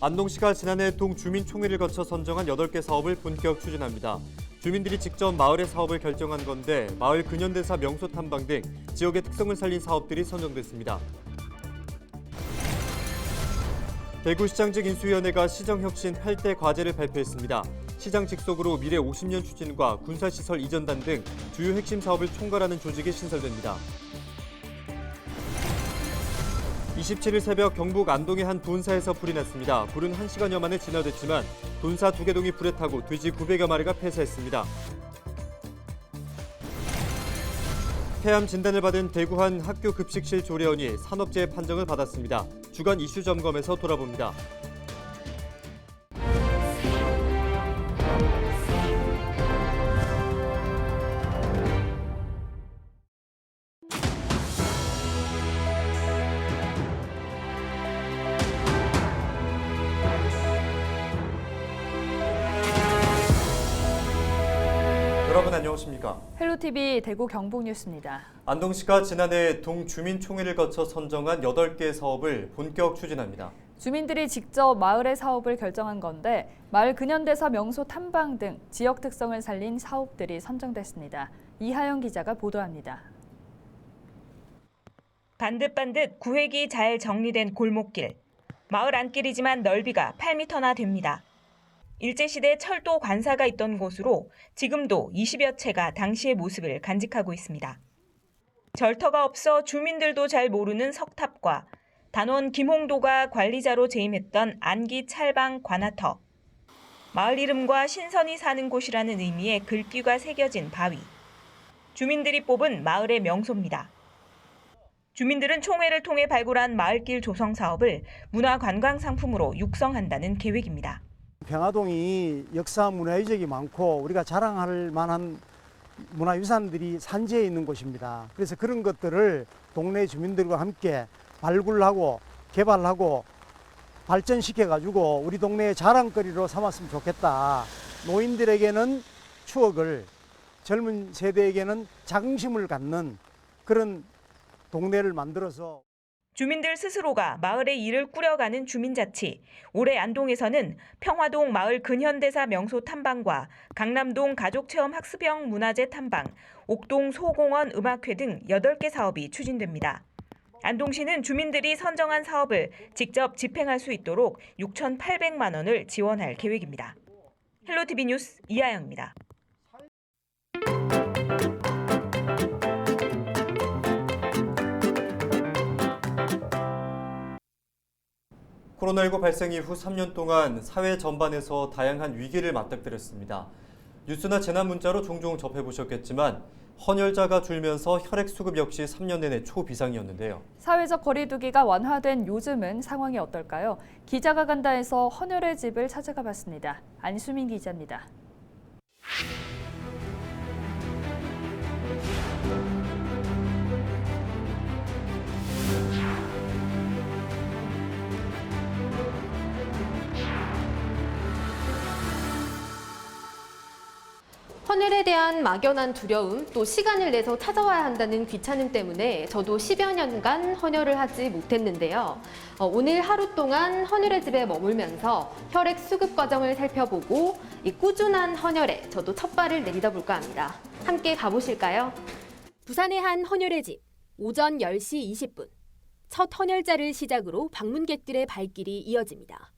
안동시가 지난해 동주민총회를 거쳐 선정한 8개 사업을 본격 추진합니다. 주민들이 직접 마을의 사업을 결정한 건데 마을 근현대사 명소 탐방 등 지역의 특성을 살린 사업들이 선정됐습니다. 대구시장직 인수위원회가 시정혁신 8대 과제를 발표했습니다. 시장 직속으로 미래 50년 추진과 군사시설 이전단 등 주요 핵심 사업을 총괄하는 조직이 신설됩니다. 27일 새벽 경북 안동의 한 돈사에서 불이 났습니다. 불은 1시간여 만에 진화됐지만 돈사 두개 동이 불에 타고 돼지 900여 마리가 폐사했습니다. 폐암 진단을 받은 대구 한 학교 급식실 조례원이 산업재해 판정을 받았습니다. 주간 이슈 점검에서 돌아봅니다. 여러분 안녕하십니까? 헬로티비 대구 경북 뉴스입니다. 안동시가 지난해 동주민총회를 거쳐 선정한 8개 사업을 본격 추진합니다. 주민들이 직접 마을의 사업을 결정한 건데 마을 근현대사 명소 탐방 등 지역 특성을 살린 사업들이 선정됐습니다. 이하영 기자가 보도합니다. 반듯반듯 구획이 잘 정리된 골목길. 마을 안길이지만 넓이가 8m나 됩니다. 일제시대 철도 관사가 있던 곳으로 지금도 20여 채가 당시의 모습을 간직하고 있습니다. 절터가 없어 주민들도 잘 모르는 석탑과 단원 김홍도가 관리자로 재임했던 안기 찰방 관아터. 마을 이름과 신선이 사는 곳이라는 의미의 글귀가 새겨진 바위. 주민들이 뽑은 마을의 명소입니다. 주민들은 총회를 통해 발굴한 마을길 조성 사업을 문화관광 상품으로 육성한다는 계획입니다. 평화동이 역사 문화유적이 많고 우리가 자랑할 만한 문화유산들이 산지에 있는 곳입니다. 그래서 그런 것들을 동네 주민들과 함께 발굴하고 개발하고 발전시켜 가지고 우리 동네의 자랑거리로 삼았으면 좋겠다. 노인들에게는 추억을 젊은 세대에게는 자긍심을 갖는 그런 동네를 만들어서 주민들 스스로가 마을의 일을 꾸려가는 주민자치. 올해 안동에서는 평화동 마을 근현대사 명소 탐방과 강남동 가족체험 학습형 문화재 탐방, 옥동 소공원 음악회 등 8개 사업이 추진됩니다. 안동시는 주민들이 선정한 사업을 직접 집행할 수 있도록 6,800만 원을 지원할 계획입니다. 헬로티비 뉴스 이하영입니다. 코로나19 발생 이후 3년 동안 사회 전반에서 다양한 위기를 맞닥뜨렸습니다. 뉴스나 재난 문자로 종종 접해보셨겠지만 헌혈자가 줄면서 혈액 수급 역시 3년 내내 초비상이었는데요. 사회적 거리두기가 완화된 요즘은 상황이 어떨까요? 기자가 간다에서 헌혈의 집을 찾아가 봤습니다. 안수민 기자입니다. 헌혈에 대한 막연한 두려움, 또 시간을 내서 찾아와야 한다는 귀찮음 때문에 저도 10여 년간 헌혈을 하지 못했는데요. 어, 오늘 하루 동안 헌혈의 집에 머물면서 혈액 수급 과정을 살펴보고 이 꾸준한 헌혈에 저도 첫 발을 내디뎌 볼까 합니다. 함께 가보실까요? 부산의 한 헌혈의 집 오전 10시 20분 첫 헌혈자를 시작으로 방문객들의 발길이 이어집니다.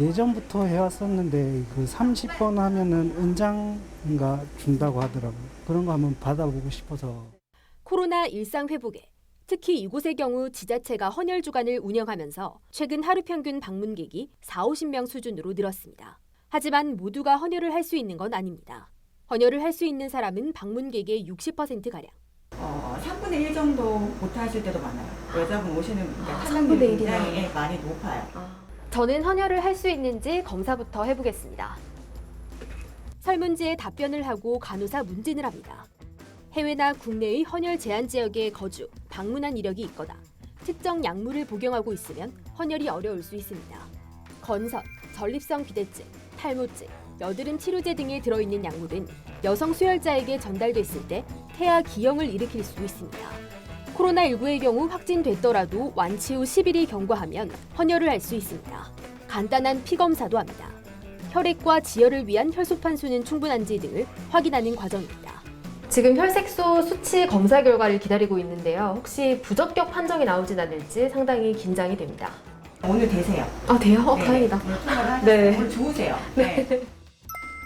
예전부터 해왔었는데 그 30번 하면은 은장인가 준다고 하더라고요. 그런 거 한번 받아보고 싶어서. 코로나 일상 회복에 특히 이곳의 경우 지자체가 헌혈 주간을 운영하면서 최근 하루 평균 방문객이 4, 50명 수준으로 늘었습니다. 하지만 모두가 헌혈을 할 수 있는 건 아닙니다. 헌혈을 할 수 있는 사람은 방문객의 60%가량. 어, 3분의 1 정도 못 하실 때도 많아요. 여자분 오시는 그러니까 아, 탈락률이 3분의 1 이나. 굉장히 예, 많이 높아요. 저는 헌혈을 할 수 있는지 검사부터 해보겠습니다. 설문지에 답변을 하고 간호사 문진을 합니다. 해외나 국내의 헌혈 제한 지역에 거주, 방문한 이력이 있거나 특정 약물을 복용하고 있으면 헌혈이 어려울 수 있습니다. 건선, 전립성 비대증, 탈모증, 여드름 치료제 등에 들어있는 약물은 여성 수혈자에게 전달됐을 때 태아 기형을 일으킬 수 있습니다. 코로나19의 경우 확진됐더라도 완치 후 10일이 경과하면 헌혈을 할 수 있습니다. 간단한 피 검사도 합니다. 혈액과 지혈을 위한 혈소판 수는 충분한지 등을 확인하는 과정입니다. 지금 혈색소 수치 검사 결과를 기다리고 있는데요. 혹시 부적격 판정이 나오진 않을지 상당히 긴장이 됩니다. 오늘 되세요. 아, 돼요? 어, 네. 다행이다. 하셨어요. 네. 오늘 좋으세요. 네.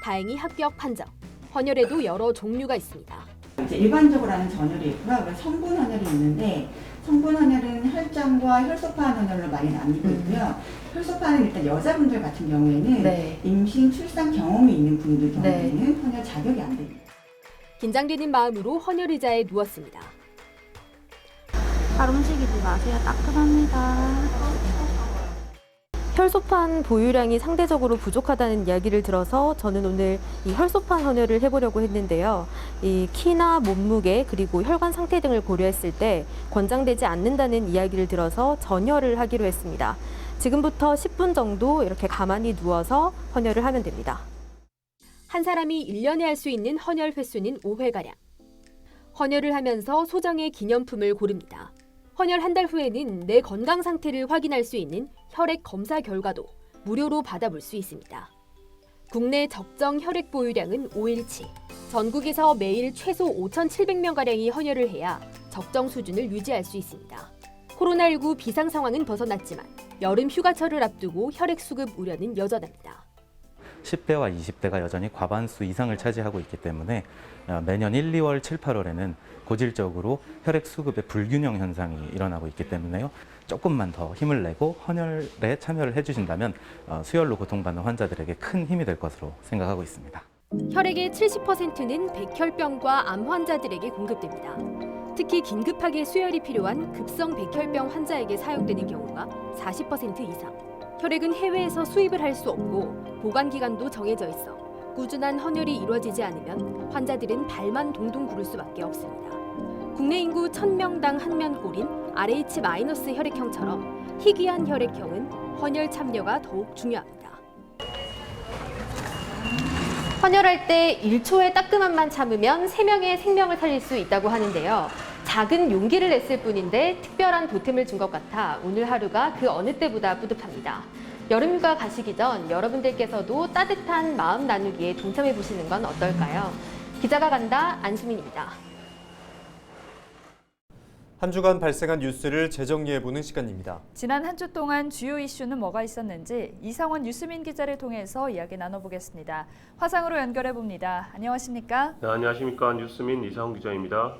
다행히 합격 판정. 헌혈에도 여러 종류가 있습니다. 이제 일반적으로 하는 전혈이 있고요. 성분 헌혈이 있는데 성분 헌혈은 혈장과 혈소판 헌혈로 많이 나뉘고 있고요. 혈소판은 일단 여자분들 같은 경우에는 네. 임신, 출산 경험이 있는 분들 경우에는 헌혈 자격이 안 됩니다. 긴장되는 마음으로 헌혈 의자에 누웠습니다. 잘 움직이지 마세요. 따끔합니다. 혈소판 보유량이 상대적으로 부족하다는 이야기를 들어서 저는 오늘 이 혈소판 헌혈을 해보려고 했는데요. 이 키나 몸무게 그리고 혈관 상태 등을 고려했을 때 권장되지 않는다는 이야기를 들어서 전혈을 하기로 했습니다. 지금부터 10분 정도 이렇게 가만히 누워서 헌혈을 하면 됩니다. 한 사람이 1년에 할 수 있는 헌혈 횟수는 5회가량. 헌혈을 하면서 소정의 기념품을 고릅니다. 헌혈 한 달 후에는 내 건강 상태를 확인할 수 있는 혈액 검사 결과도 무료로 받아볼 수 있습니다. 국내 적정 혈액 보유량은 5일치. 전국에서 매일 최소 5,700명가량이 헌혈을 해야 적정 수준을 유지할 수 있습니다. 코로나19 비상 상황은 벗어났지만 여름 휴가철을 앞두고 혈액 수급 우려는 여전합니다. 10대와 20대가 여전히 과반수 이상을 차지하고 있기 때문에 어, 매년 1, 2월, 7, 8월에는 고질적으로 혈액 수급의 불균형 현상이 일어나고 있기 때문에요. 조금만 더 힘을 내고 헌혈에 참여를 해주신다면 어, 수혈로 고통받는 환자들에게 큰 힘이 될 것으로 생각하고 있습니다. 혈액의 70%는 백혈병과 암 환자들에게 공급됩니다. 특히 긴급하게 수혈이 필요한 급성 백혈병 환자에게 사용되는 경우가 40% 이상. 혈액은 해외에서 수입을 할 수 없고 보관 기간도 정해져 있어 꾸준한 헌혈이 이루어지지 않으면 환자들은 발만 동동 구를 수밖에 없습니다. 국내 인구 1000명당 한 명꼴인 RH- 혈액형처럼 희귀한 혈액형은 헌혈 참여가 더욱 중요합니다. 헌혈할 때 1초의 따끔함만 참으면 3명의 생명을 살릴 수 있다고 하는데요. 작은 용기를 냈을 뿐인데 특별한 보탬을 준 것 같아 오늘 하루가 그 어느 때보다 뿌듯합니다. 여름휴가 가시기 전 여러분들께서도 따뜻한 마음 나누기에 동참해 보시는 건 어떨까요? 기자가 간다 안수민입니다. 한 주간 발생한 뉴스를 재정리해 보는 시간입니다. 지난 한 주 동안 주요 이슈는 뭐가 있었는지 이상원 뉴스민 기자를 통해서 이야기 나눠보겠습니다. 화상으로 연결해 봅니다. 안녕하십니까? 네, 안녕하십니까 뉴스민 이상훈 기자입니다.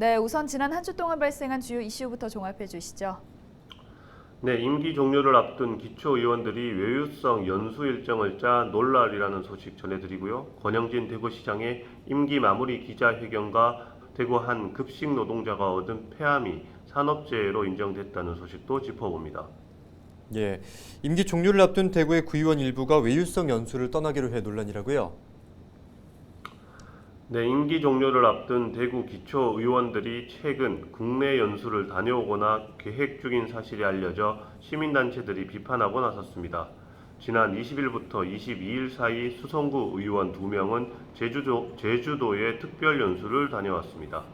네, 우선 지난 한 주 동안 발생한 주요 이슈부터 종합해 주시죠. 네, 임기 종료를 앞둔 기초 의원들이 외유성 연수 일정을 짜 놀랄이라는 소식 전해드리고요. 권영진 대구시장의 임기 마무리 기자회견과 대구 한 급식 노동자가 얻은 폐암이 산업재해로 인정됐다는 소식도 짚어봅니다. 예, 임기 종료를 앞둔 대구의 구의원 일부가 외유성 연수를 떠나기로 해 논란이라고요. 네, 임기 종료를 앞둔 대구 기초 의원들이 최근 국내 연수를 다녀오거나 계획 중인 사실이 알려져 시민단체들이 비판하고 나섰습니다. 지난 20일부터 22일 사이 수성구 의원 2명은 제주도, 제주도에 특별 연수를 다녀왔습니다.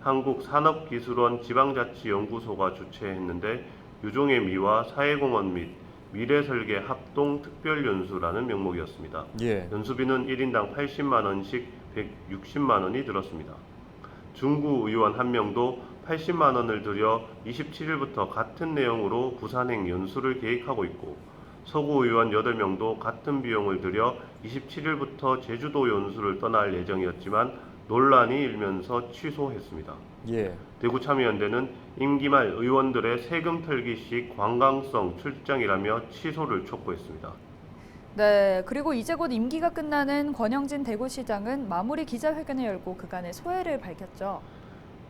한국산업기술원 지방자치연구소가 주최했는데 유종의 미와 사회공헌 및 미래설계 합동 특별연수라는 명목이었습니다. 예, 연수비는 1인당 80만 원씩 160만 원이 들었습니다. 중구 의원 한 명도 80만 원을 들여 27일부터 같은 내용으로 부산행 연수를 계획하고 있고 서구 의원 8명도 같은 비용을 들여 27일부터 제주도 연수를 떠날 예정이었지만 논란이 일면서 취소했습니다. 예, 대구 참여연대는 임기 말 의원들의 세금 털기식 관광성 출장이라며 취소를 촉구했습니다. 네, 그리고 이제 곧 임기가 끝나는 권영진 대구시장은 마무리 기자회견을 열고 그간의 소회를 밝혔죠.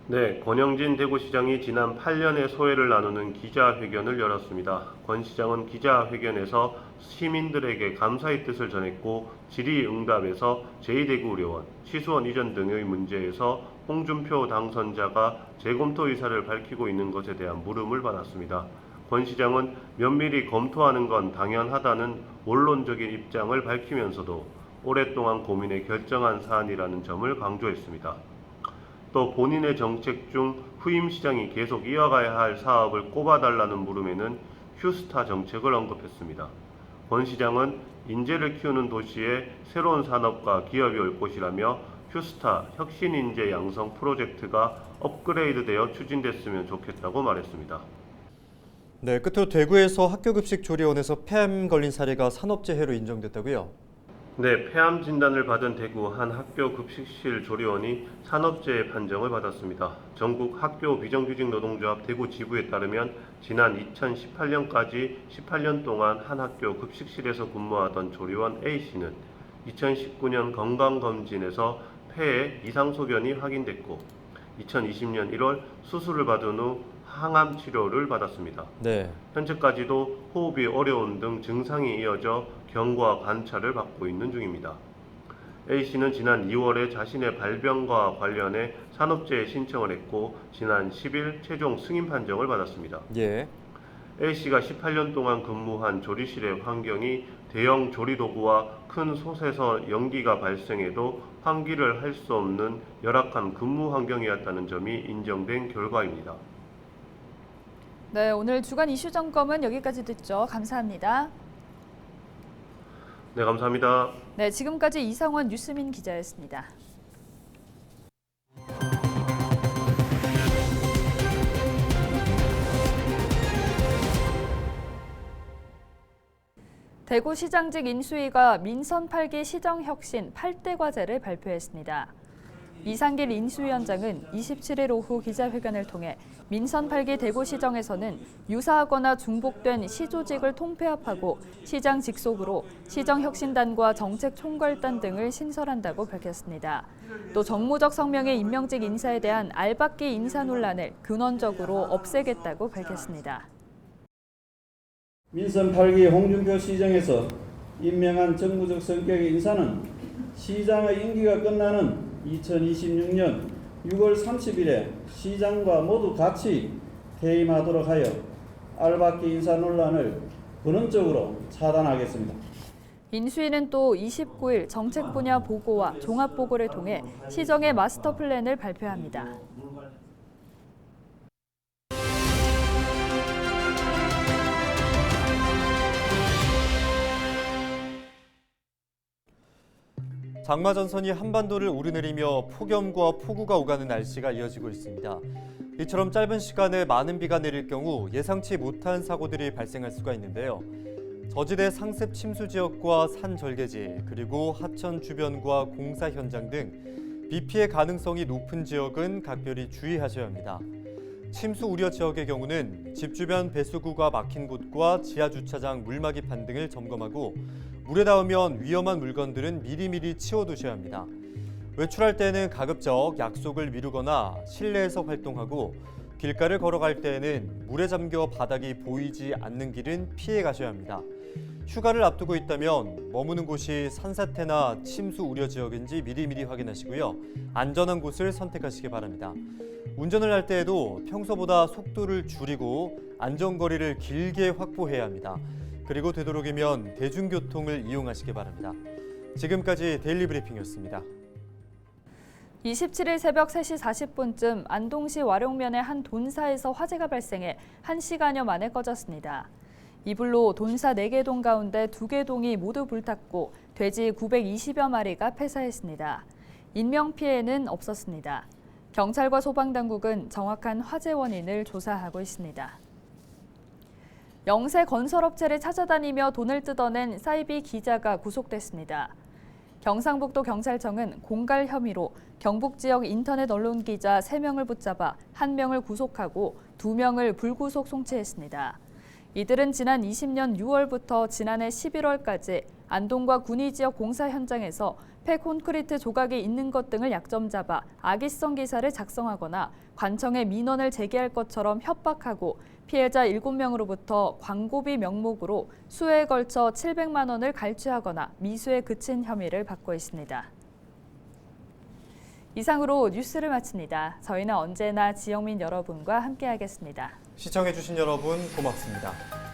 네, 권영진 대구시장이 지난 8년의 소회를 나누는 기자회견을 열었습니다. 권 시장은 기자회견에서 시민들에게 감사의 뜻을 전했고 질의응답에서 제2대구의원, 취수원 이전 등의 문제에서 홍준표 당선자가 재검토 의사를 밝히고 있는 것에 대한 물음을 받았습니다. 권 시장은 면밀히 검토하는 건 당연하다는 원론적인 입장을 밝히면서도 오랫동안 고민해 결정한 사안이라는 점을 강조했습니다. 또 본인의 정책 중 후임 시장이 계속 이어가야 할 사업을 꼽아달라는 물음에는 휴스타 정책을 언급했습니다. 권 시장은 인재를 키우는 도시에 새로운 산업과 기업이 올 것이라며 휴스타 혁신 인재 양성 프로젝트가 업그레이드되어 추진됐으면 좋겠다고 말했습니다. 네, 끝으로 대구에서 학교급식 조리원에서 폐암 걸린 사례가 산업재해로 인정됐다고요? 네, 폐암 진단을 받은 대구 한 학교 급식실 조리원이 산업재해 판정을 받았습니다. 전국 학교 비정규직 노동조합 대구 지부에 따르면 지난 2018년까지 18년 동안 한 학교 급식실에서 근무하던 조리원 A씨는 2019년 건강검진에서 폐에 이상소견이 확인됐고 2020년 1월 수술을 받은 후 항암 치료를 받았습니다. 네. 현재까지도 호흡이 어려운 등 증상이 이어져 경과 관찰을 받고 있는 중입니다. A씨는 지난 2월에 자신의 발병과 관련해 산업재해 신청을 했고 지난 10일 최종 승인 판정을 받았습니다. 예. A씨가 18년 동안 근무한 조리실의 환경이 대형 조리 도구와 큰 솥에서 연기가 발생해도 환기를 할 수 없는 열악한 근무 환경이었다는 점이 인정된 결과입니다. 네, 오늘 주간 이슈 점검은 여기까지 듣죠. 감사합니다. 네, 감사합니다. 네, 지금까지 이상원 뉴스민 기자였습니다. 대구시장직 인수위가 민선 8기 시정혁신 8대 과제를 발표했습니다. 이상길 인수위원장은 27일 오후 기자회견을 통해 민선 8기 대구시정에서는 유사하거나 중복된 시조직을 통폐합하고 시장 직속으로 시정혁신단과 정책총괄단 등을 신설한다고 밝혔습니다. 또 정무적 성명의 임명직 인사에 대한 알박기 인사 논란을 근원적으로 없애겠다고 밝혔습니다. 민선 8기 홍준표 시장에서 임명한 정무적 성격의 인사는 시장의 임기가 끝나는 2026년 6월 30일에 시장과 모두 같이 퇴임하도록 하여 알박기 인사 논란을 근원적으로 차단하겠습니다. 인수위는 또 29일 정책 분야 보고와 종합 보고를 통해 시정의 마스터 플랜을 발표합니다. 장마 전선이 한반도를 오르내리며 폭염과 폭우가 오가는 날씨가 이어지고 있습니다. 이처럼 짧은 시간에 많은 비가 내릴 경우 예상치 못한 사고들이 발생할 수가 있는데요. 저지대 상습 침수 지역과 산 절개지 그리고 하천 주변과 공사 현장 등 비 피해 가능성이 높은 지역은 각별히 주의하셔야 합니다. 침수 우려 지역의 경우는 집 주변 배수구가 막힌 곳과 지하 주차장 물막이판 등을 점검하고 물에 닿으면 위험한 물건들은 미리미리 치워두셔야 합니다. 외출할 때는 가급적 약속을 미루거나 실내에서 활동하고 길가를 걸어갈 때에는 물에 잠겨 바닥이 보이지 않는 길은 피해 가셔야 합니다. 휴가를 앞두고 있다면 머무는 곳이 산사태나 침수 우려 지역인지 미리미리 확인하시고요. 안전한 곳을 선택하시기 바랍니다. 운전을 할 때에도 평소보다 속도를 줄이고 안전거리를 길게 확보해야 합니다. 그리고 되도록이면 대중교통을 이용하시기 바랍니다. 지금까지 데일리 브리핑이었습니다. 27일 새벽 3시 40분쯤 안동시 와룡면의 한 돈사에서 화재가 발생해 1시간여 만에 꺼졌습니다. 이 불로 돈사 4개 동 가운데 2개 동이 모두 불탔고 돼지 920여 마리가 폐사했습니다. 인명피해는 없었습니다. 경찰과 소방당국은 정확한 화재 원인을 조사하고 있습니다. 영세 건설업체를 찾아다니며 돈을 뜯어낸 사이비 기자가 구속됐습니다. 경상북도 경찰청은 공갈 혐의로 경북 지역 인터넷 언론 기자 3명을 붙잡아 1명을 구속하고 2명을 불구속 송치했습니다. 이들은 지난 20년 6월부터 지난해 11월까지 안동과 군위 지역 공사 현장에서 폐콘크리트 조각이 있는 것 등을 약점 잡아 악의성 기사를 작성하거나 관청에 민원을 제기할 것처럼 협박하고 피해자 7명으로부터 광고비 명목으로 수회에 걸쳐 700만 원을 갈취하거나 미수에 그친 혐의를 받고 있습니다. 이상으로 뉴스를 마칩니다. 저희는 언제나 지역민 여러분과 함께하겠습니다. 시청해주신 여러분 고맙습니다.